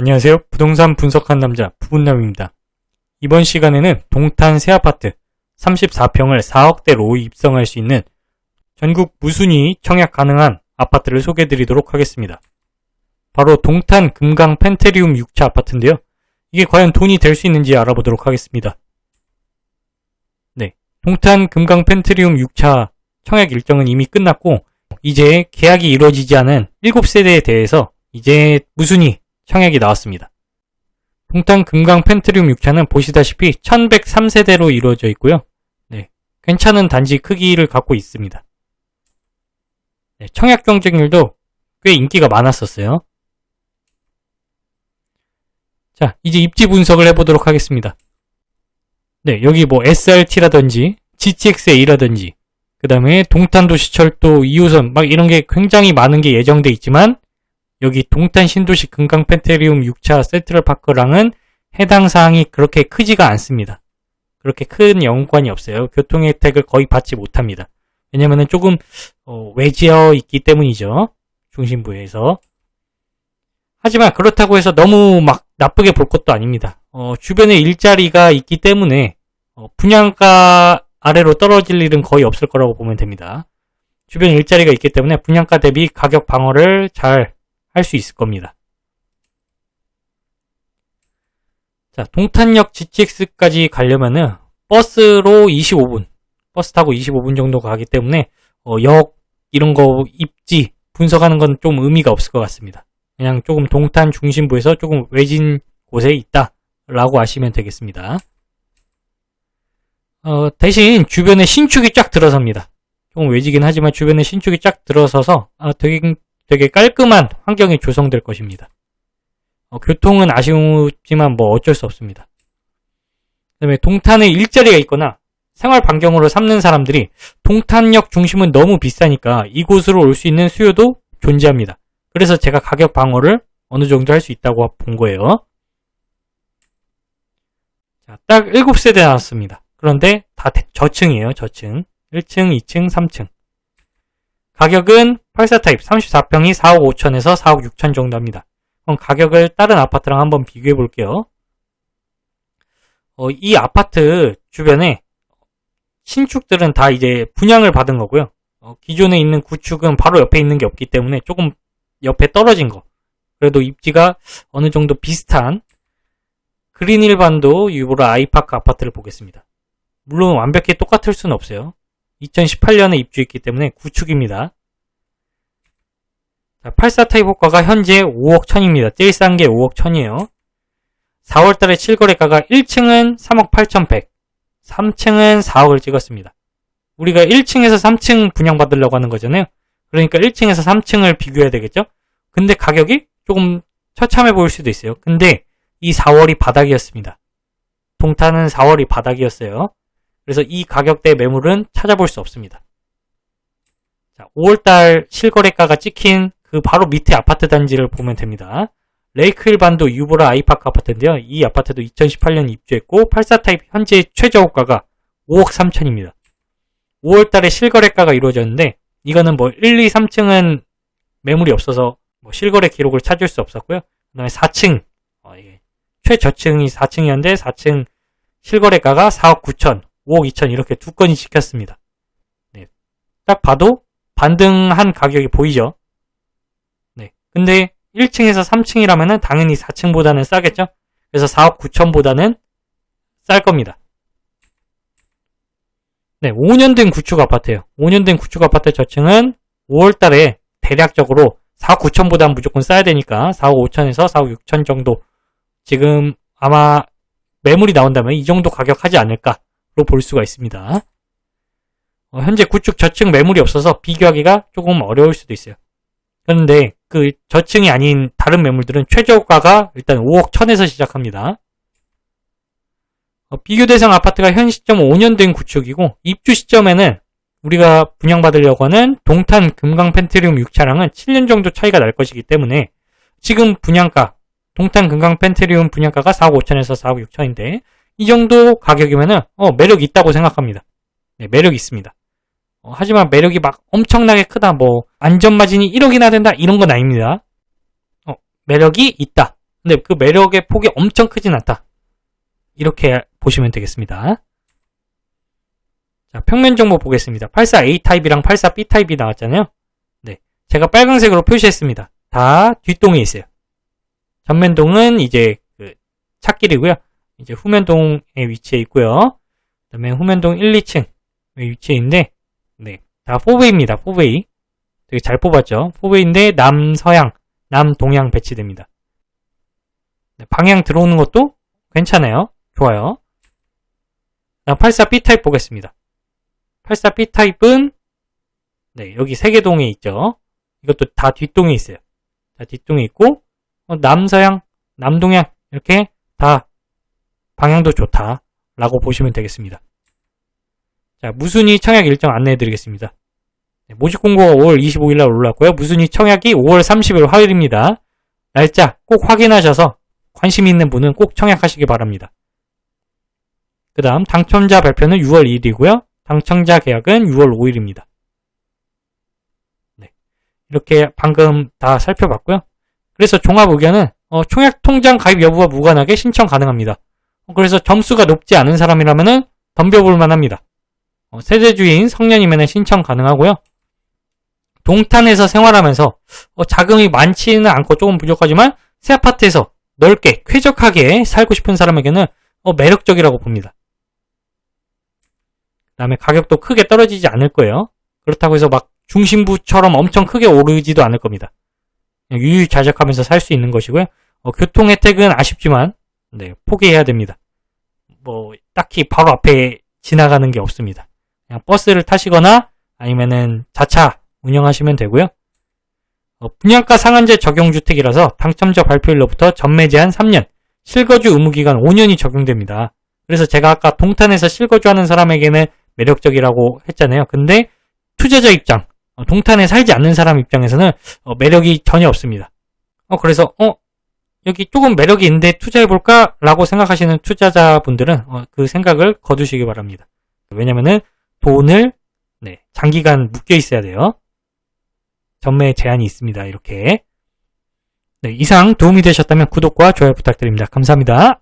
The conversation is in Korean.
안녕하세요. 부동산 분석한 남자 부분남입니다. 이번 시간에는 동탄 새 아파트 34평을 4억대로 입성할 수 있는 전국 무순위 청약 가능한 아파트를 소개해 드리도록 하겠습니다. 바로 동탄 금강 펜테리움 6차 아파트인데요. 이게 과연 돈이 될 수 있는지 알아보도록 하겠습니다. 네. 동탄 금강 펜테리움 6차 청약 일정은 이미 끝났고 이제 계약이 이루어지지 않은 7세대에 대해서 이제 무순위 청약이 나왔습니다. 동탄 금강 펜트리움 6차는 보시다시피 1103세대로 이루어져 있고요. 네, 괜찮은 단지 크기를 갖고 있습니다. 네, 청약 경쟁률도 꽤 인기가 많았었어요. 자, 이제 입지 분석을 해보도록 하겠습니다. 네, 여기 뭐 SRT라든지 GTX-A라든지 그 다음에 동탄도시철도 2호선 막 이런 게 굉장히 많은 게 예정돼 있지만 여기 동탄 신도시 금강 펜테리움 6차 센트럴 파크랑은 해당 사항이 그렇게 크지가 않습니다. 그렇게 큰 연관이 없어요. 교통 혜택을 거의 받지 못합니다. 왜냐면은 조금 어, 외지어 있기 때문이죠. 중심부에서. 하지만 그렇다고 해서 너무 막 나쁘게 볼 것도 아닙니다. 어, 주변에 일자리가 있기 때문에 어, 분양가 아래로 떨어질 일은 거의 없을 거라고 보면 됩니다. 주변 일자리가 있기 때문에 분양가 대비 가격 방어를 잘 할 수 있을 겁니다. 자, 동탄역 GTX까지 가려면은 버스로 25분, 버스 타고 25분 정도 가기 때문에 어, 역 이런 거 입지 분석하는 건 좀 의미가 없을 것 같습니다. 그냥 조금 동탄 중심부에서 조금 외진 곳에 있다 라고 아시면 되겠습니다. 어, 대신 주변에 신축이 쫙 들어섭니다. 좀 외지긴 하지만 주변에 신축이 쫙 들어서서 아, 되게, 되게 깔끔한 환경이 조성될 것입니다. 어, 교통은 아쉬우지만 뭐 어쩔 수 없습니다. 그 다음에 동탄에 일자리가 있거나 생활 반경으로 삼는 사람들이 동탄역 중심은 너무 비싸니까 이곳으로 올 수 있는 수요도 존재합니다. 그래서 제가 가격 방어를 어느 정도 할 수 있다고 본 거예요. 자, 딱 7세대 나왔습니다. 그런데 다 저층이에요, 저층. 1층, 2층, 3층. 가격은 84 타입 34평이 4억 5천에서 4억 6천 정도 합니다. 그럼 가격을 다른 아파트랑 한번 비교해 볼게요. 어, 이 아파트 주변에 신축들은 다 이제 분양을 받은 거고요. 어, 기존에 있는 구축은 바로 옆에 있는 게 없기 때문에 조금 옆에 떨어진 거. 그래도 입지가 어느 정도 비슷한 그린 일반도 유보라 아이파크 아파트를 보겠습니다. 물론 완벽히 똑같을 수는 없어요. 2018년에 입주했기 때문에 구축입니다. 84 타입 호가가 현재 5억 1000입니다. 제일 싼 게 5억 1000이에요. 4월달에 7거래가가 1층은 3억 8100, 3층은 4억을 찍었습니다. 우리가 1층에서 3층 분양받으려고 하는 거잖아요. 그러니까 1층에서 3층을 비교해야 되겠죠? 근데 가격이 조금 처참해 보일 수도 있어요. 근데 이 4월이 바닥이었습니다. 동탄은 4월이 바닥이었어요. 그래서 이 가격대 매물은 찾아볼 수 없습니다. 자, 5월달 실거래가가 찍힌 그 바로 밑에 아파트 단지를 보면 됩니다. 레이크힐 반도 유보라 아이파크 아파트인데요. 이 아파트도 2018년 입주했고 84타입 현재 최저호가가 5억 3천입니다. 5월달에 실거래가가 이루어졌는데 이거는 뭐 1, 2, 3층은 매물이 없어서 뭐 실거래 기록을 찾을 수 없었고요. 그 다음에 4층 어, 최저층이 4층이었는데 4층 실거래가가 4억 9천, 5억 2천 이렇게 두 건이 찍혔습니다. 네. 딱 봐도 반등한 가격이 보이죠? 네. 근데 1층에서 3층이라면 당연히 4층보다는 싸겠죠? 그래서 4억 9천보다는 쌀 겁니다. 네, 5년 된 구축 아파트예요. 5년 된 구축 아파트 저층은 5월 달에 대략적으로 4억 9천보다는 무조건 싸야 되니까 4억 5천에서 4억 6천 정도 지금 아마 매물이 나온다면 이 정도 가격 하지 않을까로 볼 수가 있습니다. 어, 현재 구축 저층 매물이 없어서 비교하기가 조금 어려울 수도 있어요. 그런데 그 저층이 아닌 다른 매물들은 최저가가 일단 5억 1천에서 시작합니다. 어, 비교 대상 아파트가 현 시점 5년 된 구축이고 입주 시점에는 우리가 분양받으려고 하는 동탄 금강 펜트리움 6차량은 7년 정도 차이가 날 것이기 때문에 지금 분양가 동탄 금강 펜트리움 분양가가 4억 5천에서 4억 6천인데 이 정도 가격이면은 어, 매력 있다고 생각합니다. 네, 매력 있습니다. 어, 하지만 매력이 막 엄청나게 크다, 뭐, 안전마진이 1억이나 된다, 이런 건 아닙니다. 어, 매력이 있다. 근데 그 매력의 폭이 엄청 크진 않다. 이렇게 보시면 되겠습니다. 자, 평면 정보 보겠습니다. 84A 타입이랑 84B 타입이 나왔잖아요. 네. 제가 빨간색으로 표시했습니다. 다 뒷동에 있어요. 전면동은 이제 그 찾길이고요. 이제 후면동에 위치해 있고요. 그다음에 후면동 1, 2층에 위치해 있는데 네. 다 4웨이입니다. 4웨이. 되게 잘 뽑았죠. 4웨이인데 남서양, 남동양 배치됩니다. 네, 방향 들어오는 것도 괜찮아요. 좋아요. 84B 타입 보겠습니다. 84B 타입은 네, 여기 세계동에 있죠. 이것도 다 뒷동에 있어요. 다 뒷동에 있고 어, 남서양, 남동양 이렇게 다 방향도 좋다라고 보시면 되겠습니다. 자, 무순위 청약 일정 안내해 드리겠습니다. 네, 모집 공고가 5월 25일 날 올랐고요. 무순위 청약이 5월 30일 화요일입니다. 날짜 꼭 확인하셔서 관심 있는 분은 꼭 청약하시기 바랍니다. 그 다음 당첨자 발표는 6월 2일이고요. 당첨자 계약은 6월 5일입니다. 네. 이렇게 방금 다 살펴봤고요. 그래서 종합 의견은 어, 총약 통장 가입 여부와 무관하게 신청 가능합니다. 어, 그래서 점수가 높지 않은 사람이라면은 덤벼볼 만합니다. 어, 세대주인 성년이면 신청 가능하고요. 동탄에서 생활하면서 어, 자금이 많지는 않고 조금 부족하지만 새 아파트에서 넓게 쾌적하게 살고 싶은 사람에게는 어, 매력적이라고 봅니다. 그 다음에 가격도 크게 떨어지지 않을 거예요. 그렇다고 해서 막 중심부처럼 엄청 크게 오르지도 않을 겁니다. 유유자적하면서 살 수 있는 것이고요. 어, 교통 혜택은 아쉽지만 네, 포기해야 됩니다. 뭐 딱히 바로 앞에 지나가는 게 없습니다. 그냥 버스를 타시거나 아니면은 자차 운영하시면 되고요. 어, 분양가 상한제 적용 주택이라서 당첨자 발표일로부터 전매 제한 3년, 실거주 의무 기간 5년이 적용됩니다. 그래서 제가 아까 동탄에서 실거주 하는 사람에게는 매력적이라고 했잖아요. 근데 투자자 입장, 어, 동탄에 살지 않는 사람 입장에서는 어, 매력이 전혀 없습니다. 어, 그래서 어 여기 조금 매력이 있는데 투자해볼까 라고 생각하시는 투자자분들은 어, 그 생각을 거두시기 바랍니다. 왜냐면은 돈을 네, 장기간 묶여 있어야 돼요. 전매 제한이 있습니다. 이렇게. 네, 이상 도움이 되셨다면 구독과 좋아요 부탁드립니다. 감사합니다.